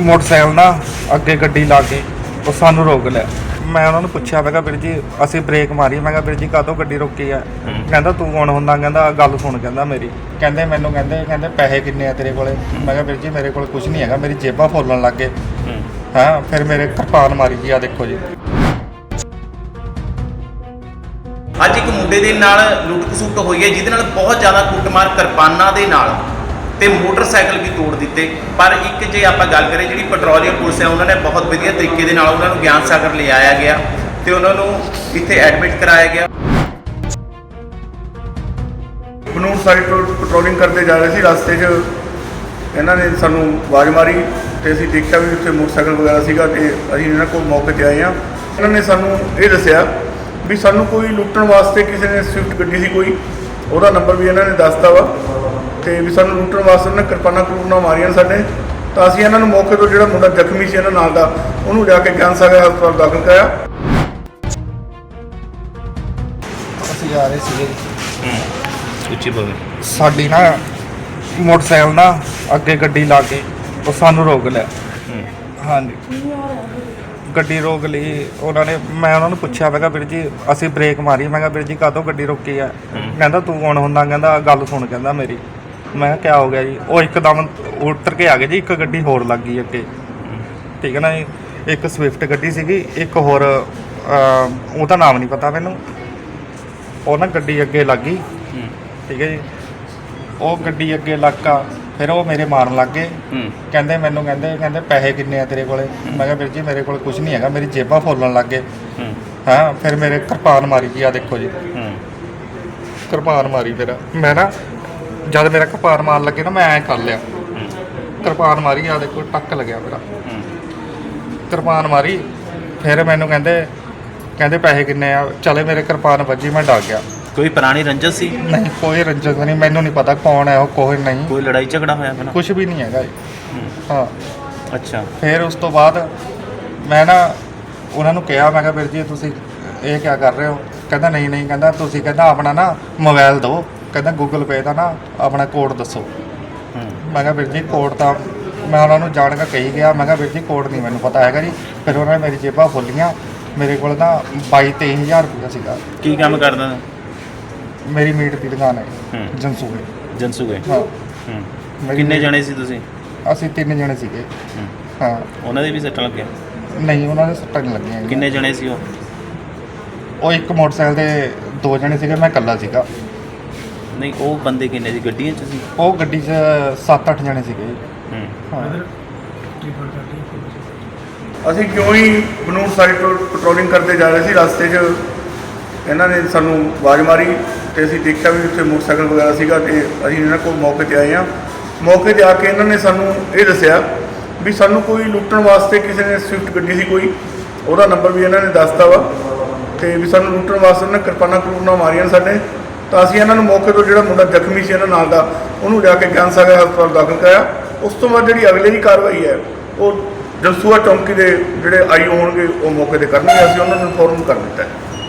Motorcycle ਨਾ ਅੱਗੇ ਗੱਡੀ ਲਾ ਕੇ ਉਹ ਸਾਨੂੰ ਰੋਕ ਲਿਆ। ਮੈਂ ਉਹਨਾਂ ਨੂੰ ਪੁੱਛਿਆ ਮੈਂ ਕਿਹਾ ਵੀਰ ਜੀ ਅਸੀਂ ਬ੍ਰੇਕ ਮਾਰੀ। ਮੈਂ ਕਿਹਾ ਵੀਰ ਜੀ ਕਾਹਤੋਂ ਗੱਡੀ ਰੋਕੀ ਆ? ਕਹਿੰਦਾ ਤੂੰ ਕੌਣ ਹੁੰਦਾ। ਕਹਿੰਦਾ ਗੱਲ ਸੁਣ ਕਹਿੰਦਾ ਮੇਰੀ। ਕਹਿੰਦੇ ਮੈਨੂੰ ਕਹਿੰਦੇ ਕਹਿੰਦੇ ਪੈਸੇ ਕਿੰਨੇ ਆ ਤੇਰੇ ਕੋਲੇ? ਮੈਂ ਕਿਹਾ ਵੀਰ ਜੀ ਮੇਰੇ ਕੋਲ ਕੁਝ ਨਹੀਂ ਹੈਗਾ ਮੇਰੀ ਜੇਬਾਂ ਫੋਲਣ ਲੱਗ ਗਏ। ਹਾਂ। ਫਿਰ ਮੇਰੇ ਕਿਰਪਾਨ ਮਾਰੀ ਜੀ ਆ ਦੇਖੋ ਜੀ। ਅੱਜ ਇੱਕ ਮੁੰਡੇ ਦੇ ਨਾਲ ਲੁੱਟ ਖਸੁੱਟ ਹੋਈ ਹੈ ਜਿਹਦੇ ਨਾਲ ਬਹੁਤ ਜ਼ਿਆਦਾ ਕੁੱਟਮਾਰ ਕਿਰਪਾਨਾਂ ਦੇ ਨਾਲ। ਤੇ ਮੋਟਰਸਾਈਕਲ ਵੀ ਤੋੜ ਦਿੱਤੇ। ਪਰ ਇੱਕ ਜੇ ਆਪਾਂ ਗੱਲ ਕਰੀਏ, ਜਿਹੜੀ ਪੈਟਰੋਲੀਅਮ ਪੁਲਿਸ ਹੈ, ਉਹਨਾਂ ਨੇ ਬਹੁਤ ਵਧੀਆ ਤਰੀਕੇ ਦੇ ਨਾਲ ਉਹਨਾਂ ਨੂੰ ਗਿਆਨ ਸਾਗਰ ਲਿਆਇਆ ਗਿਆ ਤੇ ਉਹਨਾਂ ਨੂੰ ਇੱਥੇ ਐਡਮਿਟ ਕਰਾਇਆ ਗਿਆ। ਬਨੂੜ ਸਾਈਡ ਤੋਂ ਪੈਟਰੋਲਿੰਗ ਕਰਦੇ ਜਾ ਰਹੇ ਸੀ, ਰਸਤੇ 'ਚ ਇਹਨਾਂ ਨੇ ਸਾਨੂੰ ਆਵਾਜ਼ ਮਾਰੀ ਤੇ ਅਸੀਂ ਦੇਖਿਆ ਵੀ ਉੱਥੇ ਮੋਟਰਸਾਈਕਲ ਵਗੈਰਾ ਸੀਗਾ ਤੇ ਅਸੀਂ ਇਹਨਾਂ ਕੋਲ ਮੌਕੇ ਤੇ ਆਏ ਆ ਇਹਨਾਂ ਨੇ ਸਾਨੂੰ ਇਹ ਦੱਸਿਆ ਵੀ ਸਾਨੂੰ ਕੋਈ ਲੁੱਟਣ ਵਾਸਤੇ ਕਿਸੇ ਨੇ ਸਵਿਫਟ ਗੱਡੀ ਸੀ ਕੋਈ। ਉਹਦਾ ਨੰਬਰ ਵੀ ਇਹਨਾਂ ਨੇ ਦੱਸਤਾ ਵਾ ਤੇ ਵੀ ਸਾਨੂੰ ਲੁੱਟਣ ਵਾਸਤੇ ਉਹਨਾਂ ਨੇ ਕਿਰਪਾਨਾਂ ਕਰੂਪਾਨਾਂ ਮਾਰੀਆਂ ਸਾਡੇ। ਤਾਂ ਅਸੀਂ ਇਹਨਾਂ ਨੂੰ ਮੌਕੇ ਤੋਂ ਜਿਹੜਾ ਮੁੰਡਾ ਜ਼ਖਮੀ ਸੀ ਇਹਨਾਂ ਨਾਲ ਦਾ ਉਹਨੂੰ ਜਾ ਕੇ ਗਿਆਨ ਸਾਗਰ ਹਸਪਤਾਲ ਦਾਖਲ ਕਰਾਇਆ। ਅਸੀਂ ਆ ਰਹੇ ਸੀਗੇ। ਉੱਚੀ ਬੋਲ। ਸਾਡੀ ਨਾ ਮੋਟਰਸਾਈਕਲ ਨਾ ਅੱਗੇ ਗੱਡੀ ਲਾ ਕੇ ਉਹ ਸਾਨੂੰ ਰੋਕ ਲਿਆ। ਹਾਂਜੀ। ਗੱਡੀ ਰੋਕ ਲਈ। ਉਹਨਾਂ ਨੇ ਮੈਂ ਉਹਨਾਂ ਨੂੰ ਪੁੱਛਿਆ ਮੈਂ ਕਿਹਾ ਵੀਰ ਜੀ ਅਸੀਂ ਬ੍ਰੇਕ ਮਾਰੀ। ਮੈਂ ਕਿਹਾ ਵੀਰ ਜੀ ਕਾਹਤੋਂ ਗੱਡੀ ਰੋਕੀ ਆ? ਕਹਿੰਦਾ ਤੂੰ ਕੌਣ ਹੁੰਦਾ? ਕਹਿੰਦਾ ਗੱਲ ਸੁਣ ਕਹਿੰਦਾ ਮੇਰੀ। ਮੈਂ ਕਿਹਾ ਕਿਆ ਹੋ ਗਿਆ ਜੀ? ਉਹ ਇੱਕਦਮ ਉਤਰ ਕੇ ਆ ਗਏ ਜੀ। ਇੱਕ ਗੱਡੀ ਹੋਰ ਲੱਗ ਗਈ ਅੱਗੇ। ਠੀਕ ਹੈ ਨਾ ਜੀ? ਇੱਕ ਸਵਿਫਟ ਗੱਡੀ ਸੀਗੀ ਇੱਕ ਹੋਰ ਅਹ, ਉਹਦਾ ਨਾਮ ਨਹੀਂ ਪਤਾ ਮੈਨੂੰ। ਉਹ ਨਾ ਗੱਡੀ ਅੱਗੇ ਲੱਗ ਗਈ। ਠੀਕ ਹੈ ਜੀ? ਉਹ ਗੱਡੀ ਅੱਗੇ ਲੱਗਾ ਫਿਰ ਉਹ ਮੇਰੇ ਮਾਰਨ ਲੱਗ ਗਏ। ਹੂੰ। ਕਹਿੰਦੇ ਮੈਨੂੰ ਕਹਿੰਦੇ ਕਹਿੰਦੇ ਪੈਸੇ ਕਿੰਨੇ ਆ ਤੇਰੇ ਕੋਲੇ? ਮੈਂ ਕਿਹਾ ਵੀਰ ਜੀ ਮੇਰੇ ਕੋਲ ਕੁਝ ਨਹੀਂ ਹੈਗਾ ਮੇਰੀ ਜੇਬਾਂ ਫੋਲਣ ਲੱਗ ਗਏ। ਹੂੰ। ਹਾਂ ਫਿਰ ਮੇਰੇ ਕਿਰਪਾਨ ਮਾਰੀ ਜੀ ਆ ਦੇਖੋ ਜੀ। ਹੂੰ। ਕਿਰਪਾਨ ਮਾਰੀ ਫਿਰ। ਮੈਂ ਨਾ ਜਦ ਮੇਰਾ ਕਿਰਪਾਨ ਮਾਰਨ ਲੱਗੇ ਨਾ ਮੈਂ ਐ ਕਰ ਲਿਆ। ਕਿਰਪਾਨ ਮਾਰੀ ਆ ਦੇਖੋ ਟੱਕ ਲੱਗਿਆ ਮੇਰਾ। ਕਿਰਪਾਨ ਮਾਰੀ ਫਿਰ ਮੈਨੂੰ ਕਹਿੰਦੇ ਕਹਿੰਦੇ ਪੈਸੇ ਕਿੰਨੇ ਆ? ਚਲੇ ਮੇਰੇ ਕਿਰਪਾਨ ਵੱਜੀ ਮੈਂ ਡਰ ਗਿਆ। ਕੋਈ ਪੁਰਾਣੀ ਰੰਜਸ ਸੀ? ਨਹੀਂ ਕੋਈ ਰੰਜਨ ਨਹੀਂ ਮੈਨੂੰ ਨਹੀਂ ਪਤਾ ਕੌਣ ਹੈ ਉਹ ਕੋਈ ਨਹੀਂ। ਕੋਈ ਲੜਾਈ ਝਗੜਾ ਹੋਇਆ ਪਹਿਲਾਂ ਕੁਝ ਵੀ ਨਹੀਂ ਹੈਗਾ ਜੀ। ਹੂੰ, ਅੱਛਾ। ਫਿਰ ਉਸ ਤੋਂ ਬਾਅਦ ਮੈਂ ਨਾ ਉਹਨਾਂ ਨੂੰ ਕਿਹਾ ਮੈਂ ਕਿਹਾ ਵੀਰ ਜੀ ਤੁਸੀਂ ਇਹ ਕੀ ਕਰ ਰਹੇ ਹੋ? ਕਹਿੰਦਾ ਨਹੀਂ ਨਹੀਂ ਕਹਿੰਦਾ ਤੁਸੀਂ ਕਹਿੰਦਾ ਆਪਣਾ ਨਾ ਮੋਬਾਈਲ ਦਿਓ। ਕਹਿੰਦਾ ਗੂਗਲ ਪੇ ਦਾ ਨਾ ਆਪਣਾ ਕੋਡ ਦੱਸੋ। ਹੂੰ। ਮੈਂ ਕਿਹਾ ਵੀਰ ਜੀ ਕੋਡ ਤਾਂ ਮੈਂ ਉਹਨਾਂ ਨੂੰ ਜਾਣ ਕੇ ਕਹੀ ਗਿਆ। ਮੈਂ ਕਿਹਾ ਵੀਰ ਜੀ ਕੋਡ ਨਹੀਂ ਮੈਨੂੰ ਪਤਾ ਹੈਗਾ ਜੀ। ਫਿਰ ਉਹਨਾਂ ਨੇ ਮੇਰੀ ਜੇਬਾਂ ਖੋਲੀਆਂ ਮੇਰੇ ਕੋਲ ਤਾਂ 22 23000 ਰੁਪਇਆ ਸੀਗਾ। ਕੀ ਕੰਮ ਕਰਦਾ? ਮੇਰੀ ਮੀਟ ਦੀ ਦੁਕਾਨ ਹੈ ਹੂੰ। ਜਨਸੂਏ। ਜਨਸੂ ਗਏ ਹਾਂ। ਹੂੰ। ਮੇਰੀ ਕਿੰਨੇ ਜਣੇ ਸੀ ਤੁਸੀਂ? ਅਸੀਂ ਤਿੰਨ ਜਣੇ ਸੀਗੇ। ਹੂੰ। ਹਾਂ। ਉਹਨਾਂ ਦੇ ਵੀ ਸੱਟ ਲੱਗਿਆ? ਨਹੀਂ ਉਹਨਾਂ ਦੇ ਸੱਟਾਂ ਨਹੀਂ ਲੱਗੀਆਂ ਹੈਗੀਆਂ। ਕਿੰਨੇ ਜਣੇ ਸੀ ਉਹ? ਉਹ ਇੱਕ ਮੋਟਰਸਾਈਕਲ ਦੇ ਦੋ ਜਣੇ ਸੀਗੇ ਮੈਂ ਇਕੱਲਾ ਸੀਗਾ। ਨਹੀਂ ਉਹ ਬੰਦੇ ਕਿੰਨੇ ਸੀ? ਗੱਡੀਆਂ 'ਚ ਸੀ? ਉਹ ਗੱਡੀ 'ਚ 7-8 ਜਣੇ ਸੀਗੇ। ਜੀ। ਹੂੰ। ਹਾਂ ਅਸੀਂ ਕਿਉਂ ਹੀ ਬਨੂੜ ਸਾਈਡ ਤੋਂ ਪੈਟਰੋਲਿੰਗ ਕਰਦੇ ਜਾ ਰਹੇ ਸੀ ਰਸਤੇ 'ਚ। ਇਹਨਾਂ ਨੇ ਸਾਨੂੰ ਆਵਾਜ਼ ਮਾਰੀ। ਤੇ ਅਸੀਂ ਦੇਖਿਆ ਵੀ ਉੱਥੇ ਮੋਟਰਸਾਈਕਲ ਵਗੈਰਾ ਸੀਗਾ ਤੇ ਅਸੀਂ ਇਹਨਾਂ ਕੋਲ ਮੌਕੇ ਤੇ ਆਏ ਆ ਮੌਕੇ ਤੇ ਆ ਕੇ ਇਹਨਾਂ ਨੇ ਸਾਨੂੰ ਇਹ ਦੱਸਿਆ ਵੀ ਸਾਨੂੰ ਕੋਈ ਲੁੱਟਣ ਵਾਸਤੇ ਕਿਸੇ ਨੇ ਸਵਿਫਟ ਗੱਡੀ ਸੀ ਕੋਈ, ਉਹਦਾ ਨੰਬਰ ਵੀ ਇਹਨਾਂ ਨੇ ਦੱਸਤਾ ਵਾ ਤੇ ਵੀ ਸਾਨੂੰ ਲੁੱਟਣ ਵਾਸਤੇ ਉਹਨਾਂ ਕਿਰਪਾਨਾਂ ਕਰੂਪਾਨਾਂ ਮਾਰੀਆਂ ਸਾਡੇ। ਤਾਂ ਅਸੀਂ ਇਹਨਾਂ ਨੂੰ ਮੌਕੇ ਤੋਂ ਜਿਹੜਾ ਮੁੰਡਾ ਜ਼ਖਮੀ ਸੀ ਇਹਨਾਂ ਨਾਲ ਦਾ, ਉਹਨੂੰ ਜਾ ਕੇ ਗਿਆਨ ਸਾਗਰ ਹਸਪਤਾਲ ਦਾਖਲ ਕਰਾਇਆ। ਉਸ ਤੋਂ ਬਾਅਦ ਜਿਹੜੀ ਅਗਲੇ ਦੀ ਕਾਰਵਾਈ ਹੈ, ਉਹ ਜਸੂਆ ਚੌਂਕੀ ਦੇ ਜਿਹੜੇ ਆਈ ਹੋਣਗੇ, ਉਹ ਮੌਕੇ ਤੇ ਕਰਨਗੇ। ਅਸੀਂ ਉਹਨਾਂ ਨੂੰ ਇਨਫੋਰਮ ਕਰ ਦਿੱਤਾ ਹੈ।